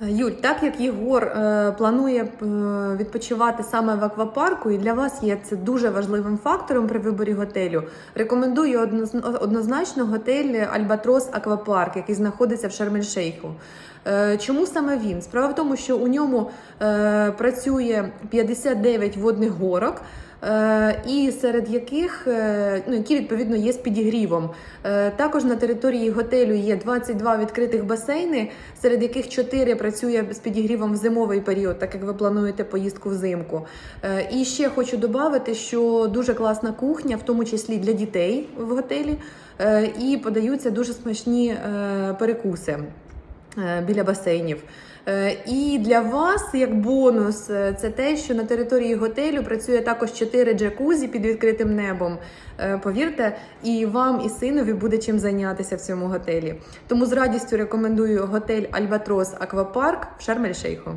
Юль, так як Єгор е, планує е, відпочивати саме в аквапарку, і для вас є це дуже важливим фактором при виборі готелю. Рекомендую одноз- однозначно готель Альбатрос Аквапарк, який знаходиться в Шарм-ель-Шейху. Е, Чому саме він? Справа в тому, що у ньому е, працює 59 водних горок. Е, І серед яких е, ну, які відповідно є з підігрівом. Е, Також на території готелю є 22 відкритих басейни, серед яких 4 працює з підігрівом в зимовий період, так як ви плануєте поїздку взимку. І ще хочу додати, що дуже класна кухня, в тому числі для дітей в готелі, і подаються дуже смачні перекуси біля басейнів. Е, І для вас, як бонус, е, це те, що на території готелю працює також 4 джакузі під відкритим небом. Е, Повірте, і вам, і синові буде чим зайнятися в цьому готелі. Тому з радістю рекомендую готель Альбатрос Аквапарк в Шарм-ель-Шейху.